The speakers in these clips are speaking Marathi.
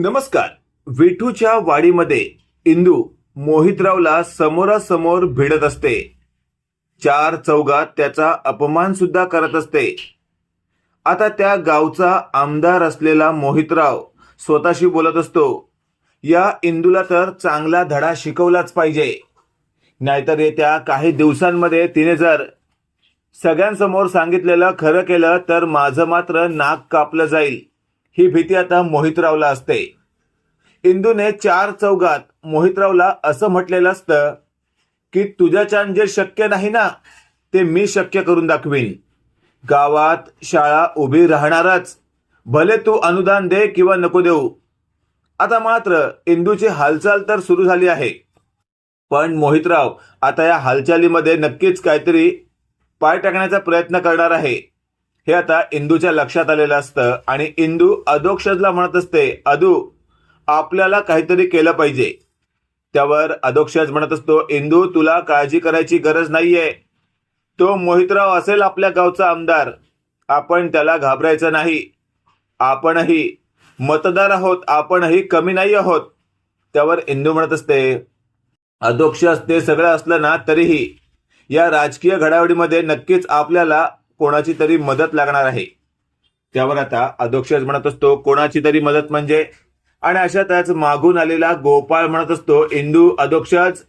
नमस्कार. विठूच्या वाडीमध्ये इंदू मोहितरावला समोरासमोर भिडत असते. चार चौघात त्याचा अपमान सुद्धा करत असते. आता त्या गावचा आमदार असलेला मोहितराव स्वतःशी बोलत असतो. या इंदूला तर चांगला धडा शिकवलाच पाहिजे. नाहीतर येत्या काही दिवसांमध्ये तिने जर सगळ्यांसमोर सांगितलेलं खरं केलं तर माझं मात्र नाक कापलं जाईल. ही भीती आता मोहितरावला असते. इंदूने चार चौघात मोहितरावला असं म्हटलेलं असतं की तुझ्याच्यान जे शक्य नाही ना ते मी शक्य करून दाखवीन. गावात शाळा उभी राहणारच. भले तू अनुदान दे किंवा नको देऊ. आता मात्र इंदूची हालचाल तर सुरू झाली आहे. पण मोहितराव आता या हालचालीमध्ये नक्कीच काहीतरी पाय टाकण्याचा प्रयत्न करणार आहे. हे आता इंदूच्या लक्षात आलेलं असतं आणि इंदू अधोक्षजला म्हणत असते अदू आपल्याला काहीतरी केलं पाहिजे. त्यावर अधोक्षज म्हणत असतो इंदू तुला काळजी करायची गरज नाहीये. तो मोहितराव असेल आपल्या गावचा आमदार. आपण त्याला घाबरायचं नाही. आपणही मतदार आहोत आपणही कमी नाही आहोत. त्यावर इंदू म्हणत असते अधोक्षज ते सगळं असलं ना तरीही या राजकीय घडामोडीमध्ये नक्कीच आपल्याला कोणाची तरी मदत लागणार आहे. त्यावर आता अधोक्षज म्हणत असतो कोणाची तरी मदत म्हणजे? आणि अशातच मागून आलेला गोपाळ म्हणत असतो इंदू अधोक्षज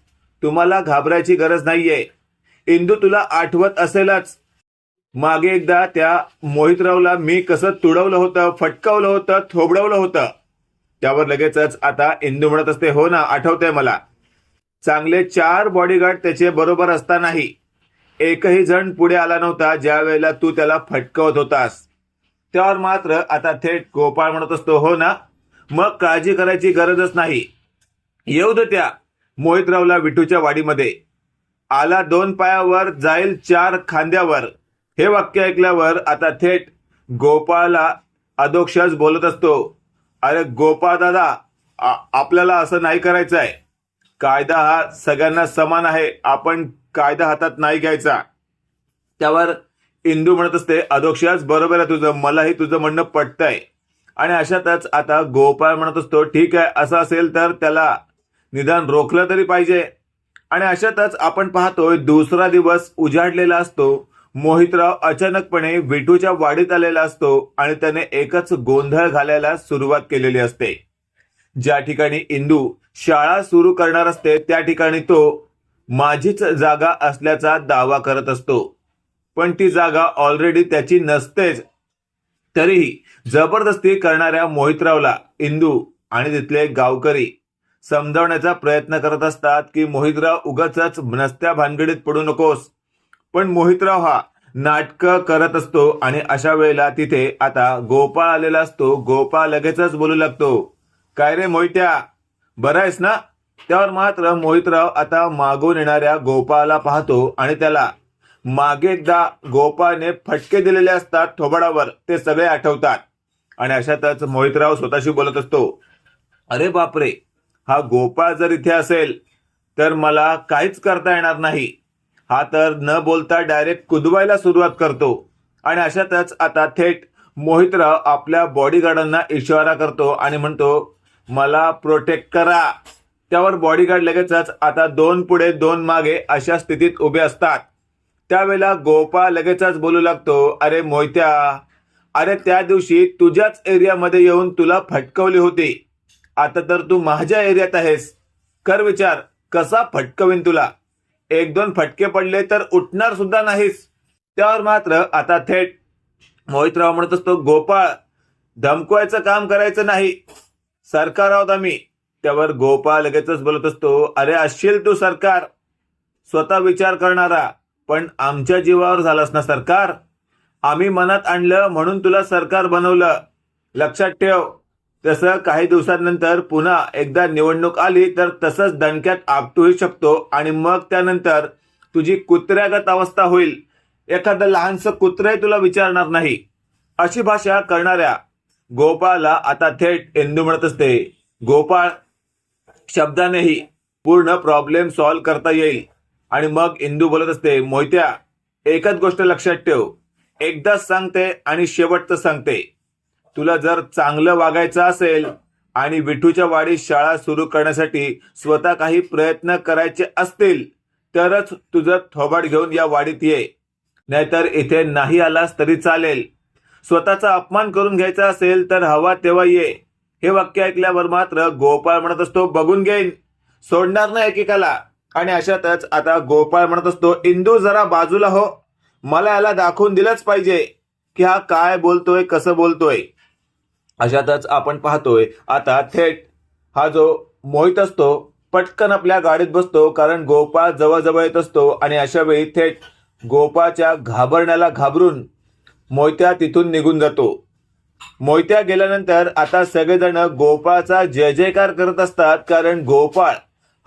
तुम्हाला घाबरायची गरज नाहीये. इंदू तुला आठवत असेलच. मागे एकदा त्या मोहितरावला मी कसं तुडवलं होतं फटकावलं होतं थोबडवलं होतं. त्यावर लगेचच आता इंदू म्हणत असते हो ना आठवतंय मला. चांगले चार बॉडीगार्ड त्याचे बरोबर असतानाही. एकही जण पुढे आला नव्हता ज्या वेळेला तू त्याला फटकवत होतास. त्यावर मात्र आता थेट गोपाळ म्हणत असतो हो ना मग काळजी करायची गरजच नाही. येऊ दे त्या मोहितरावला विठूच्या वाडीमध्ये. आला दोन पायावर जाईल चार खांद्यावर. हे वाक्य ऐकल्यावर आता थेट गोपाळला अधोक्षच बोलत असतो अरे गोपाळ दादा आपल्याला असं नाही करायचं आहे कायदा हा सगळ्यांना समान आहे. आपण कायदा हातात नाही घ्यायचा. त्यावर इंदू म्हणत असते अधोक्षज बरोबर आहे तुझं. मलाही तुझं म्हणणं पटतंय. आणि अशातच आता गोपाळ म्हणत असतो ठीक आहे असं असेल तर त्याला निदान रोखलं तरी पाहिजे. आणि अशातच आपण पाहतोय दुसरा दिवस उजाडलेला असतो. मोहितराव अचानकपणे विठूच्या वाडीत आलेला असतो आणि त्याने एकच गोंधळ घालायला सुरुवात केलेली असते. ज्या ठिकाणी इंदू शाळा सुरू करणार असते त्या ठिकाणी तो माझीच जागा असल्याचा दावा करत असतो. पण ती जागा ऑलरेडी त्याची नसतेच. तरीही जबरदस्ती करणाऱ्या मोहितरावला इंदू आणि तिथले गावकरी समजावण्याचा प्रयत्न करत असतात की मोहितराव उगाच नसत्या भानगडीत पडू नकोस. पण मोहितराव हा नाटकं करत असतो आणि अशा वेळेला तिथे आता गोपाळ आलेला असतो. गोपाळ लगेचच बोलू लागतो. काय रे मोहित्या? बरा आहेस ना? त्यावर मात्र मोहितराव आता मागून येणाऱ्या गोपाळाला पाहतो आणि त्याला मागे एकदा गोपाळने फटके दिलेले असतात थोबाडावर ते सगळे आठवतात. आणि अशातच मोहितराव स्वतःशी बोलत असतो अरे बापरे हा गोपाळ जर इथे असेल तर मला काहीच करता येणार नाही. हा तर न बोलता डायरेक्ट कुदवायला सुरुवात करतो. आणि अशातच आता थेट मोहितराव आपल्या बॉडीगार्डांना इशारा करतो आणि म्हणतो मला प्रोटेक्ट करा. त्यावर बॉडीगार्ड लगेचच आता दोन पुढे दोन मागे अशा स्थितीत उभे असतात. त्यावेळेला गोपाळ लगेचच बोलू लागतो अरे मोहित्या अरे त्या दिवशी तुझ्याच एरियामध्ये येऊन तुला फटकवली होती. आता तर तू माझ्या एरियात आहेस. कर विचार कसा फटकवीन तुला? एक दोन फटके पडले तर उठणार सुद्धा नाहीस. त्यावर मात्र आता थेट मोहितराव म्हणत असतो गोपाळ धमकवायचं काम करायचं नाही. सरकार आहोत आम्ही. त्यावर गोपाळ लगेचच बोलत असतो अरे असशील तू सरकार. स्वतः विचार करणारा पण आमच्या जीवावर झालास ना सरकार. आम्ही मनात आणलं म्हणून तुला सरकार बनवलं. लक्षात ठेव तसं काही दिवसांनंतर पुन्हा एकदा निवडणूक आली तर तसंच दणक्यात आपटूही शकतो आणि मग त्यानंतर तुझी कुत्र्यागत अवस्था होईल. एखादं लहानसं कुत्रंही तुला विचारणार नाही. अशी भाषा करणाऱ्या गोपाळला आता थेट इंदू म्हणत असते. गोपाळ शब्दानेही पूर्ण प्रॉब्लेम सॉल्व्ह करता येईल. आणि मग इंदू बोलत असते मोहित्या एकच गोष्ट लक्षात ठेव. एकदाच सांगते आणि शेवटचं सांगते. तुला जर चांगलं वागायचं असेल आणि विठूच्या वाडीत शाळा सुरू करण्यासाठी स्वतः काही प्रयत्न करायचे असतील तरच तुझं थोबाड घेऊन या वाडीत ये. नाहीतर इथे नाही आलास तरी चालेल. स्वतःचा अपमान करून घ्यायचा असेल तर हवा तेव्हा ये. हे वाक्य ऐकल्यावर मात्र गोपाळ म्हणत असतो बघून घेईन. सोडणार नाही एकेकाला. आणि अशातच आता गोपाळ म्हणत असतो इंदू जरा बाजूला हो. मला याला दाखवून दिलंच पाहिजे की हा काय बोलतोय कसं बोलतोय. अशातच आपण पाहतोय आता थेट हा जो मोहित असतो पटकन आपल्या गाडीत बसतो कारण गोपाळ जवळजवळ येत असतो. आणि अशा वेळी थेट गोपाळच्या घाबरण्याला घाबरून मोयत्या तिथून निघून जातो. मोयत्या गेल्यानंतर आता सगळेजण गोपाळचा जय जयकार करत असतात कारण गोपाळ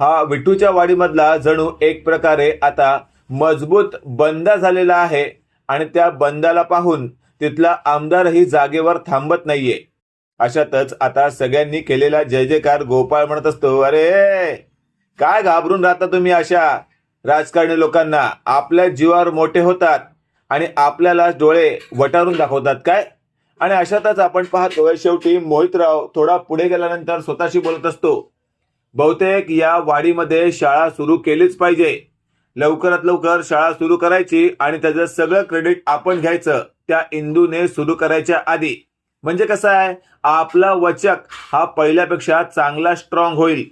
हा विठूच्या वाडीमधला जणू एक प्रकारे आता मजबूत बंदा झालेला आहे आणि त्या बंदाला पाहून तिथला आमदारही जागेवर थांबत नाहीये. अशातच आता सगळ्यांनी केलेला जय जयकार गोपाळ म्हणत असतो अरे काय घाबरून राहता तुम्ही अशा राजकारणी लोकांना? आपल्या जीवावर मोठे होतात. आणि आपल्याला डोळे वटारून दाखवतात काय? आणि अशातच आपण पाहतोय शेवटी मोहितराव थोडा पुढे गेल्यानंतर स्वतःशी बोलत असतो. बहुतेक या वाडीमध्ये शाळा सुरू केलीच पाहिजे. लवकरात लवकर शाळा सुरू करायची आणि त्याचं सगळं क्रेडिट आपण घ्यायचं. त्या इंदूने सुरू करायच्या आधी. म्हणजे कसं आहे? आपला वचक हा पहिल्यापेक्षा चांगला स्ट्रॉंग होईल.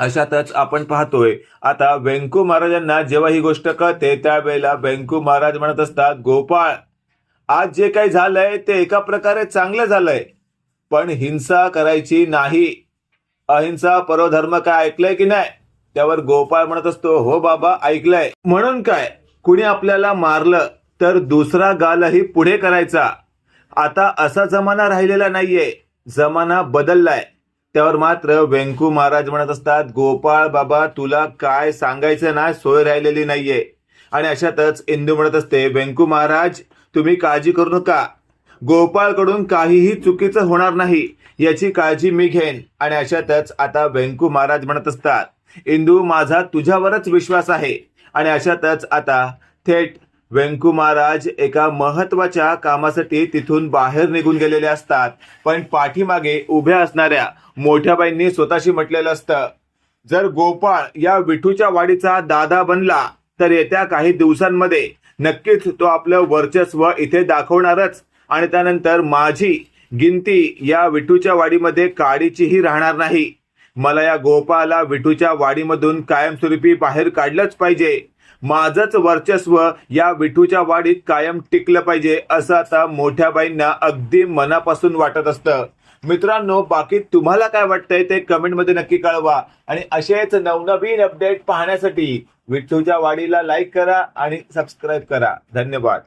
अशातच आपण पाहतोय आता व्यंकू महाराजांना जेव्हा ही गोष्ट कळते त्यावेळेला व्यंकू महाराज म्हणत असतात गोपाळ आज जे काही झालंय ते एका प्रकारे चांगलं झालंय पण हिंसा करायची नाही. अहिंसा परोधर्म काय ऐकलंय की नाही? त्यावर गोपाळ म्हणत असतो हो बाबा ऐकलंय. म्हणून काय? कुणी आपल्याला मारलं तर दुसरा गालही पुढे करायचा. आता असा जमाना राहिलेला नाहीये. जमाना बदललाय. त्यावर मात्र व्यंकू महाराज म्हणत असतात गोपाळ बाबा तुला काय सांगायचं ना सोय राहिलेली नाहीये. आणि अशातच इंदू म्हणत असते व्यंकू महाराज तुम्ही काळजी करू नका. गोपाळकडून काहीही चुकीचं होणार नाही याची काळजी मी घेईन. आणि अशातच आता व्यंकू महाराज म्हणत असतात इंदू माझा तुझ्यावरच विश्वास आहे. आणि अशातच आता थेट व्यंकू महाराज एका महत्त्वाच्या कामासाठी तिथून बाहेर निघून गेलेले असतात. पण पाठीमागे उभ्या असणाऱ्या मोठ्याबाईंनी स्वतःशी म्हटलेलं असतं जर गोपाळ या विठूच्या वाडीचा दादा बनला तर येत्या काही दिवसांमध्ये नक्कीच तो आपलं वर्चस्व इथे दाखवणारच. आणि त्यानंतर माझी गिनती या विठूच्या वाडीमध्ये काडीचीही राहणार नाही. मला या गोपाळाला विठूच्या वाडीमधून कायमस्वरूपी बाहेर काढलंच पाहिजे. माझंच वर्चस्व या विठूच्या वाडीत कायम टिकलं पाहिजे असं आता मोठ्या बाईंना अगदी मनापासून वाटत असतं. मित्रांनो बाकी तुम्हाला काय वाटतंय ते कमेंटमध्ये नक्की कळवा. आणि असेच नवनवीन अपडेट पाहण्यासाठी विठूच्या वाडीला लाईक करा आणि सबस्क्राईब करा. धन्यवाद.